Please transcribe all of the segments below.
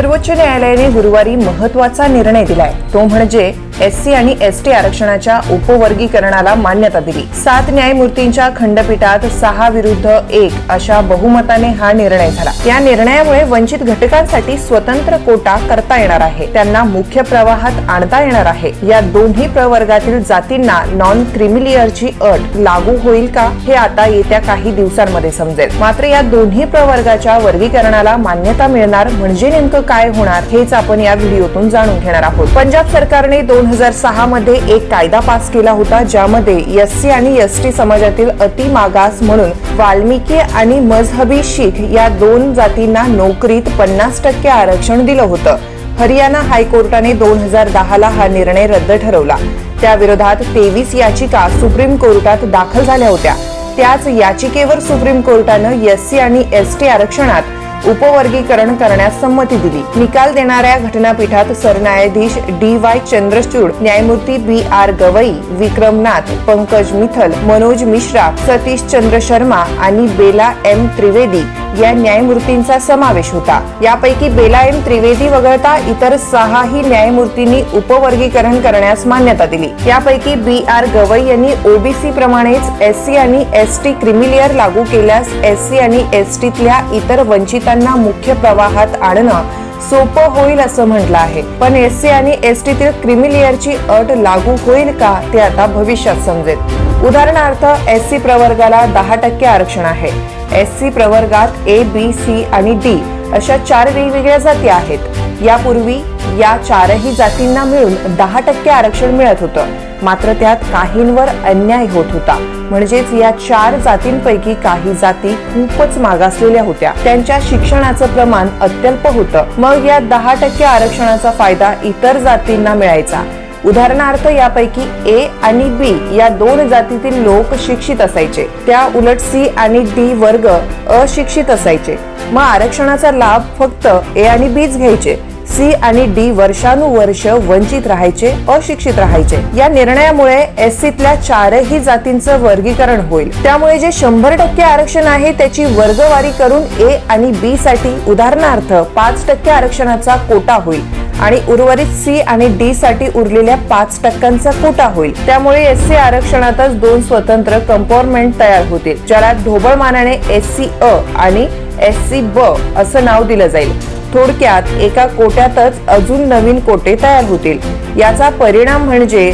सर्वोच्च न्यायालयाने गुरुवारी महत्त्वाचा निर्णय दिलाय. तो म्हणजे एस सी आणि एस टी आरक्षणाच्या उपवर्गीकरणाला मान्यता दिली. सात न्यायमूर्तींच्या खंडपीठात सहा विरुद्ध एक अशा बहुमताने हा निर्णय झाला. या निर्णयामुळे वंचित घटकांसाठी स्वतंत्र कोटा करता येणार आहे. त्यांना मुख्य प्रवाहात आणता येणार आहे. या दोन्ही प्रवर्गातील जातींना नॉन क्रिमिलियरची अट लागू होईल का हे आता येत्या काही दिवसांमध्ये समजेल. मात्र या दोन्ही प्रवर्गाच्या वर्गीकरणाला मान्यता मिळणार म्हणजे नेमकं काय होणार हेच आपण या व्हिडिओतून जाणून घेणार आहोत. पंजाब सरकारने दोन हजार सहा मध्ये एक कायदा पास केला होता ज्यामध्ये एस सी आणि एस टी समाजातील अति मागास म्हणून वाल्मिकी आणि मजहबी शीख या दोन जातींना नोकरीत पन्नास टक्के आरक्षण दिलं होतं. हरियाणा हायकोर्टाने दोन हजार दहाला हा निर्णय रद्द ठरवला. त्याविरोधात तेवीस याचिका सुप्रीम कोर्टात दाखल झाल्या होत्या. त्याच याचिकेवर सुप्रीम कोर्टानं एस सी आणि एस टी आरक्षणात उपवर्गीकरण करण्यास संमती दिली. निकाल देणाऱ्या घटनापीठात सरन्यायाधीश डी वाय चंद्रचूड न्यायमूर्ती बी आर गवई विक्रमनाथ पंकज मिथल मनोज मिश्रा सतीश चंद्र शर्मा आणि बेला एम त्रिवेदी या न्यायमूर्तींचा समावेश होता. यापैकी बेलायम त्रिवेदी वगळता इतर सहाही न्यायमूर्तींनी उपवर्गीकरण करण्यास मान्यता दिली. यापैकी बी आर गवई यांनी ओबीसी प्रमाणेच एस सी आणि एस टी क्रिमिलियर लागू केल्यास एस सी आणि एस टीतल्या इतर वंचितांना मुख्य प्रवाहात आणणं सोपं होईल असं म्हटलं आहे. पण एस सी आणि एस टीतील क्रिमिलियरची अट लागू होईल का ते आता भविष्यात समजेल. उदाहरणार्थ एस सी प्रवर्गाला दहा टक्के आरक्षण आहे. एस सी प्रवर्गात ए बी सी आणि डी अशा चार वेगवेगळ्या जाती आहेत. यापूर्वी या चारही जातींना मिळून दहा टक्के आरक्षण मिळत होतं. मात्र त्यात काहींवर अन्याय होत होता. म्हणजेच या चार जातींपैकी काही जाती खूपच मागासलेल्या होत्या. त्यांच्या शिक्षणाचं प्रमाण अत्यल्प होतं. मग या दहा टक्के आरक्षणाचा फायदा इतर जातींना मिळायचा. उदाहरणार्थ यापैकी ए आणि बी या दोन जातीतील लोक शिक्षित असायचे. त्या उलट सी आणि डी वर्ग अशिक्षित असायचे. मग आरक्षणाचा लाभ फक्त ए आणि बीच घ्यायचे. सी आणि डी वर्षानुवर्ष वंचित राहायचे अशिक्षित राहायचे. या निर्णयामुळे एस सीतल्या चारही जातींचं वर्गीकरण होईल. त्यामुळे जे शंभर टक्के आरक्षण आहे त्याची वर्गवारी करून ए आणि बी साठी उदाहरणार्थ पाच टक्के आरक्षणाचा कोटा होईल. आणि उर्वरित सी आणि डी साठी उरलेल्या पाच टक्क्यांचा कोटा होईल. त्यामुळे एस सी आरक्षणातच दोन स्वतंत्र कंपार्टमेंट तयार होतील ज्याला ढोबळमानाने एस सी अ आणि एस सी ब असं नाव दिलं जाईल. थोडक्यात एका कोट्यातच अजून नवीन कोटे तयार होतील. याचा परिणाम म्हणजे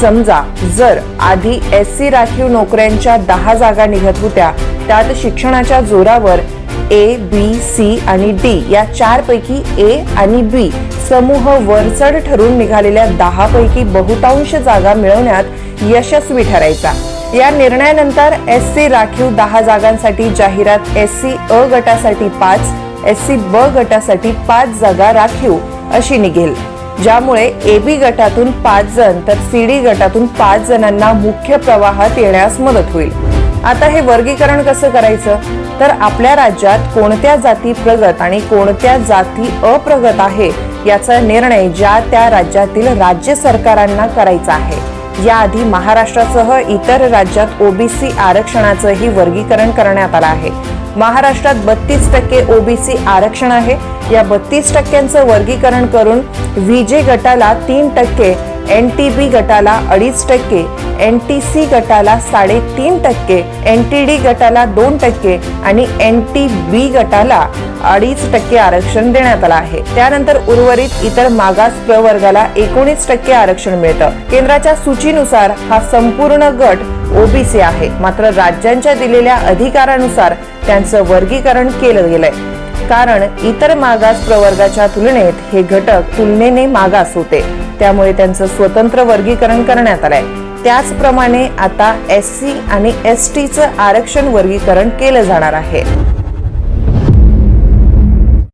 समजा जर आधी एस सी राखीव नोकऱ्यांच्या दहा जागा निघत होत्या त्यात शिक्षणाच्या जोरावर ए बी सी आणि डी या चारपैकी ए आणि बी समूह वरचढ ठरून निघालेल्या दहा पैकी बहुतांश जागा मिळवण्यात यशस्वी ठरायचा. या निर्णयानंतर एस सी राखीव दहा जागांसाठी जाहिरात एस सी अ गटासाठी पाच एस सी ब गटासाठी पाच जागा राखीव अशी निघेल. ज्यामुळे ए बी गटातून पाच जण तर सी डी गटातून पाच जणांना मुख्य प्रवाहात येण्यास मदत होईल. आता हे वर्गीकरण कसं करायचं? तर आपल्या राज्यात कोणत्या जाती प्रगत आणि कोणत्या जाती अप्रगत आहे याचा निर्णय ज्या त्या राज्यातील राज्य सरकारांना करायचा आहे. याआधी महाराष्ट्रासह इतर राज्यात ओबीसी आरक्षणाचंही वर्गीकरण करण्यात आलं आहे. महाराष्ट्रात बत्तीस टक्के ओबीसी आरक्षण आहे. या बत्तीस टक्क्यांचं वर्गीकरण करून व्हीजे गटाला तीन टक्के एन टी बी गटाला अडीच टक्के एन टी सी गटाला साडेतीन टक्के एन टी डी गटाला दोन टक्के आणि एन टी बी गटाला अडीच टक्के आरक्षण देण्यात आलं आहे. त्यानंतर उर्वरित इतर मागास प्रवर्गाला एकोणीस टक्के आरक्षण मिळतं. केंद्राच्या सूचीनुसार हा संपूर्ण गट ओबीसी आहे. मात्र राज्यांच्या दिलेल्या अधिकारानुसार त्यांचं वर्गीकरण केलं गेलंय. कारण इतर मागास प्रवर्गाच्या तुलनेत हे घटक तुलनेने मागास होते. त्यामुळे त्यांचं स्वतंत्र वर्गीकरण करण्यात आलंय. त्याचप्रमाणे आता एस सी आणि एस टीचं आरक्षण वर्गीकरण केलं जाणार आहे.